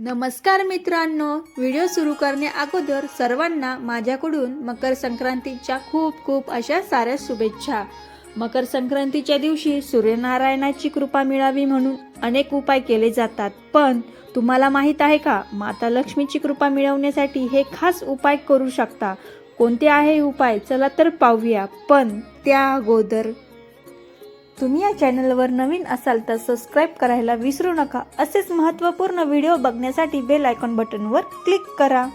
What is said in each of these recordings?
नमस्कार मित्रांनो व्हिडिओ सुरू करण्या अगोदर सर्वांना माझ्याकडून मकर संक्रांतीच्या खूप खूप अशा साऱ्या शुभेच्छा. मकर संक्रांतीच्या दिवशी सूर्यनारायणाची कृपा मिळावी म्हणून अनेक उपाय केले जातात. पण तुम्हाला माहीत आहे का माता लक्ष्मीची कृपा मिळवण्यासाठी हे खास उपाय करू शकता. कोणते आहे उपाय? चला तर पाहूया. पण त्या अगोदर तुम्ही या चॅनलवर नवीन असाल तर सबस्क्राईब करायला विसरू नका. असेच महत्त्वपूर्ण व्हिडिओ बघण्यासाठी बेल आयकॉन बटनवर क्लिक करा.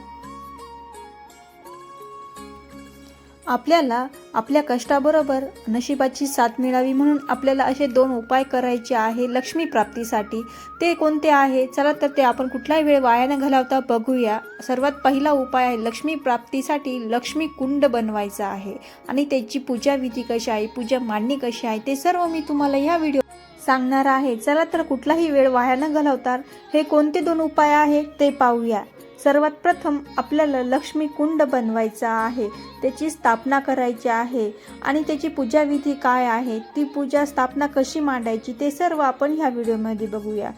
आपल्याला आपल्या कष्टाबरोबर नशिबाची साथ मिळावी म्हणून आपल्याला असे दोन उपाय करायचे आहे लक्ष्मी प्राप्तीसाठी. ते कोणते आहे? चला तर ते आपण कुठलाही वेळ वाया न घालवता बघूया. सर्वात पहिला उपाय आहे लक्ष्मी प्राप्तीसाठी लक्ष्मी कुंड बनवायचा आहे. आणि त्याची पूजा विधी कशी आहे? पूजा मांडणी कशी आहे? ते सर्व मी तुम्हाला या व्हिडिओ सांगणार आहे. चला तर कुठलाही वेळ वाया न घालवता हे कोणते दोन उपाय आहे ते पाहूया. सर्वात प्रथम आपल्याला लक्ष्मी कुंड बनवायचा आहे. त्याची स्थापना करायची आहे. आणि त्याची पूजाविधी काय आहे? ती पूजा स्थापना कशी मांडायची? ते सर्व आपण ह्या व्हिडिओमध्ये बघूया.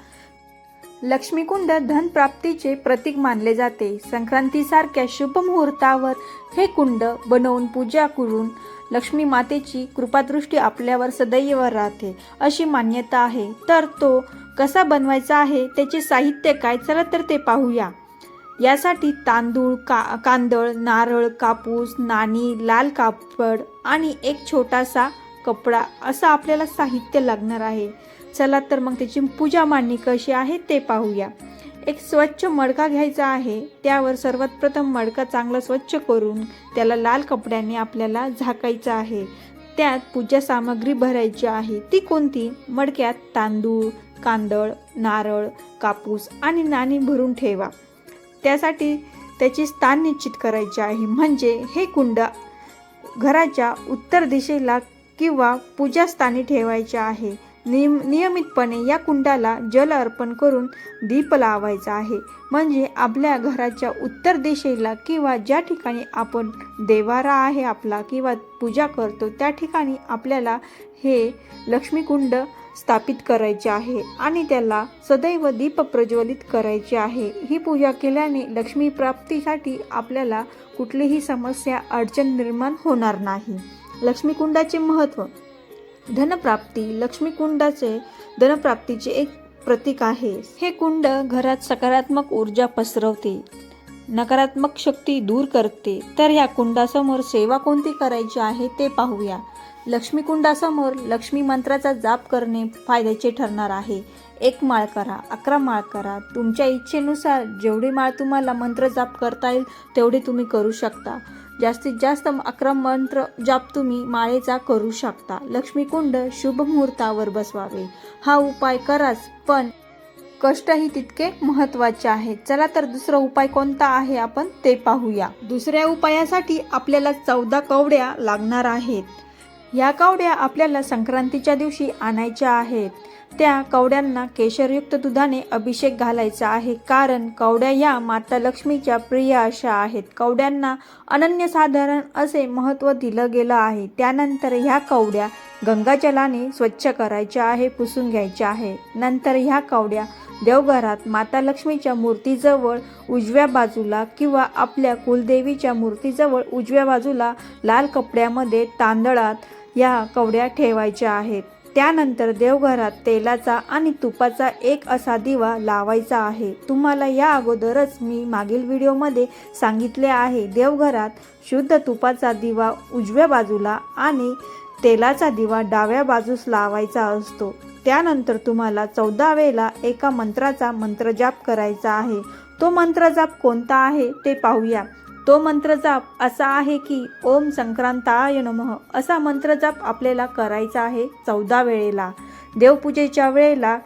लक्ष्मीकुंड धनप्राप्तीचे प्रतीक मानले जाते. संक्रांतीसारख्या शुभ मुहूर्तावर हे कुंड बनवून पूजा करून लक्ष्मी मातेची कृपादृष्टी आपल्यावर सदैव राहते अशी मान्यता आहे. तर तो कसा बनवायचा आहे? त्याचे साहित्य काय? चला तर ते पाहूया. यासाठी तांदूळ का कांदळ नारळ कापूस नाणी लाल कापड आणि एक छोटासा कपडा असं आपल्याला साहित्य लागणार आहे. चला तर मग त्याची पूजा मांडणी कशी आहे ते पाहूया. एक स्वच्छ मडका घ्यायचा आहे. त्यावर सर्वात प्रथम मडका चांगला स्वच्छ करून त्याला लाल कपड्याने आपल्याला झाकायचं आहे. त्यात पूजा सामग्री भरायची आहे. ती कोणती? मडक्यात तांदूळ कांदळ नारळ कापूस आणि नाणी भरून ठेवा. त्यासाठी त्याची स्थान निश्चित करायचे आहे. म्हणजे हे कुंड घराच्या उत्तर दिशेला किंवा पूजास्थानी ठेवायचे आहे. नियम नियमितपणे या कुंडाला जल अर्पण करून दीप लावायचा आहे. म्हणजे आपल्या घराच्या उत्तर दिशेला किंवा ज्या ठिकाणी आपण देवारा आहे आपला किंवा पूजा करतो त्या ठिकाणी आपल्याला हे लक्ष्मीकुंड स्थापित करायचे आहे आणि त्याला सदैव दीप प्रज्वलित करायचे आहे. ही पूजा केल्याने लक्ष्मी प्राप्तीसाठी आपल्याला कुठलीही समस्या अडचण निर्माण होणार नाही. लक्ष्मीकुंडाचे महत्त्व धनप्राप्ती लक्ष्मीकुंडाचे धनप्राप्तीचे एक प्रतीक आहे. हे कुंड घरात सकारात्मक ऊर्जा पसरवते. नकारात्मक शक्ती दूर करते. तर ह्या कुंडासमोर सेवा कोणती करायची आहे ते पाहूया. लक्ष्मीकुंडासमोर लक्ष्मी मंत्राचा जाप करणे फायद्याचे ठरणार आहे. एक माळ करा अकरा माळ करा. तुमच्या इच्छेनुसार जेवढी माळ तुम्हाला मंत्र जाप करता येईल तेवढी तुम्ही करू शकता. जास्तीत जास्त अकरा मंत्र जाप तुम्ही माळेचा करू शकता. लक्ष्मीकुंड शुभ मुहूर्तावर बसवावे. हा उपाय कराच पण कष्टही तितके महत्त्वाचे आहेत. चला तर दुसरा उपाय कोणता आहे आपण ते पाहूया. दुसऱ्या उपायासाठी आपल्याला चौदा कवड्या लागणार आहेत. या कवड्या आपल्याला संक्रांतीच्या दिवशी आणायच्या आहेत. त्या कवड्यांना केशरयुक्त दुधाने अभिषेक घालायचा आहे. कारण कवड्या या माता लक्ष्मीच्या प्रिय अशा आहेत. कवड्यांना अनन्यसाधारण असे महत्त्व दिलं गेलं आहे. त्यानंतर ह्या कवड्या गंगाजलाने स्वच्छ करायच्या आहे पुसून घ्यायच्या आहे. नंतर ह्या कवड्या देवघरात माता लक्ष्मीच्या मूर्तीजवळ उजव्या बाजूला किंवा आपल्या कुलदेवीच्या मूर्तीजवळ उजव्या बाजूला लाल कपड्यामध्ये तांदळात या कवड्या ठेवायच्या आहेत. त्यानंतर देवघरात तेलाचा आणि तुपाचा एक असा दिवा लावायचा आहे. तुम्हाला या अगोदरच मी मागील व्हिडिओमध्ये सांगितले आहे. देवघरात शुद्ध तुपाचा दिवा उजव्या बाजूला आणि तेलाचा दिवा डाव्या बाजूस लावायचा असतो. त्यानंतर तुम्हाला चौदा वेळेला एका मंत्राचा मंत्रजाप करायचा आहे. तो मंत्रजाप कोणता आहे ते पाहूया. तो मंत्रजाप असा आहे की ओम संक्रांताय नमः असा मंत्रजाप आपल्याला करायचा आहे चौदा वेळेला. देवपूजेच्या वेळेला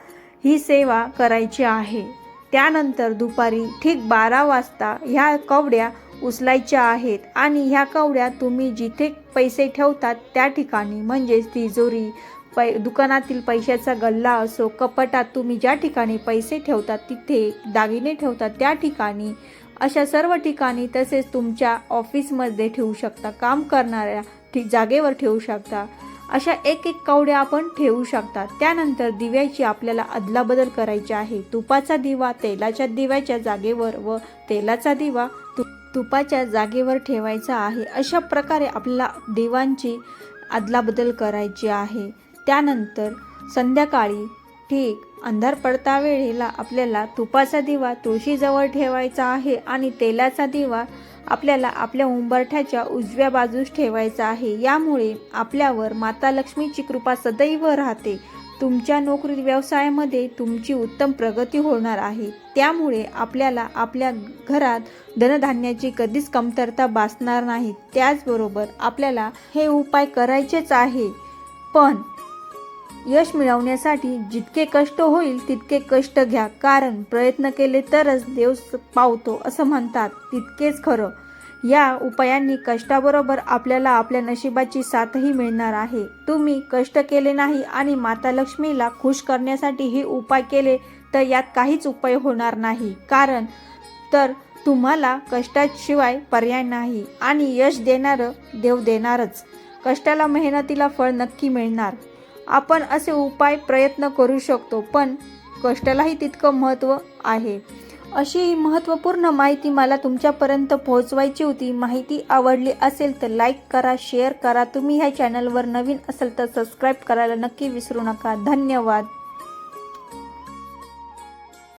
ही सेवा करायची आहे. त्यानंतर दुपारी ठीक बारा वाजता ह्या कवड्या उचलायच्या आहेत आणि ह्या कवड्या तुम्ही जिथे पैसे ठेवतात त्या ठिकाणी म्हणजेच तिजोरी पै दुकानातील पैशाचा गल्ला असो कपाटात तुम्ही ज्या ठिकाणी पैसे ठेवतात तिथे दागिने ठेवतात त्या ठिकाणी अशा सर्व ठिकाणी तसेच तुमच्या ऑफिसमध्ये ठेवू शकता काम करणाऱ्या ठी जागेवर ठेवू शकता. अशा एक एक कवड्या आपण ठेवू शकता. त्यानंतर दिव्याची आपल्याला अदलाबदल करायची आहे. तुपाचा दिवा तेलाच्या दिव्याच्या जागेवर व तेलाचा दिवा तु तुपाच्या जागेवर ठेवायचा आहे. अशा प्रकारे आपल्याला दिवांची अदलाबदल करायची आहे. त्यानंतर संध्याकाळी ठीक अंधार पडता वेळेला आपल्याला तुपाचा दिवा तुळशीजवळ ठेवायचा आहे आणि तेलाचा दिवा आपल्याला आपल्या उंबरठ्याच्या उजव्या बाजूस ठेवायचा आहे. यामुळे आपल्यावर माता लक्ष्मीची कृपा सदैव राहते. तुमच्या नोकरी व्यवसायामध्ये तुमची उत्तम प्रगती होणार आहे. त्यामुळे आपल्याला आपल्या घरात धनधान्याची कधीच कमतरता भासणार नाही. त्याचबरोबर आपल्याला हे उपाय करायचेच आहे. पण यश मिळवण्यासाठी जितके कष्ट होईल तितके कष्ट घ्या. कारण प्रयत्न केले तरच देव पावतो असं म्हणतात. तितकेच खरं. या उपायांनी कष्टाबरोबर आपल्याला आपल्या नशिबाची साथही मिळणार आहे. तुम्ही कष्ट केले नाही आणि माता लक्ष्मीला खुश करण्यासाठी हे उपाय केले तर यात काहीच उपाय होणार नाही. कारण तर तुम्हाला कष्टाशिवाय पर्याय नाही. आणि यश देणारं देव देणारच. कष्टाला मेहनतीला फळ नक्की मिळणार. आपण असे उपाय प्रयत्न करू शकतो पण कष्टालाही तितकं महत्त्व आहे. अशी ही महत्त्वपूर्ण माहिती मला तुमच्यापर्यंत पोहोचवायची होती. माहिती आवडली असेल तर लाईक करा शेअर करा. तुम्ही ह्या चॅनलवर नवीन असेल तर सबस्क्राईब करायला नक्की विसरू नका. धन्यवाद.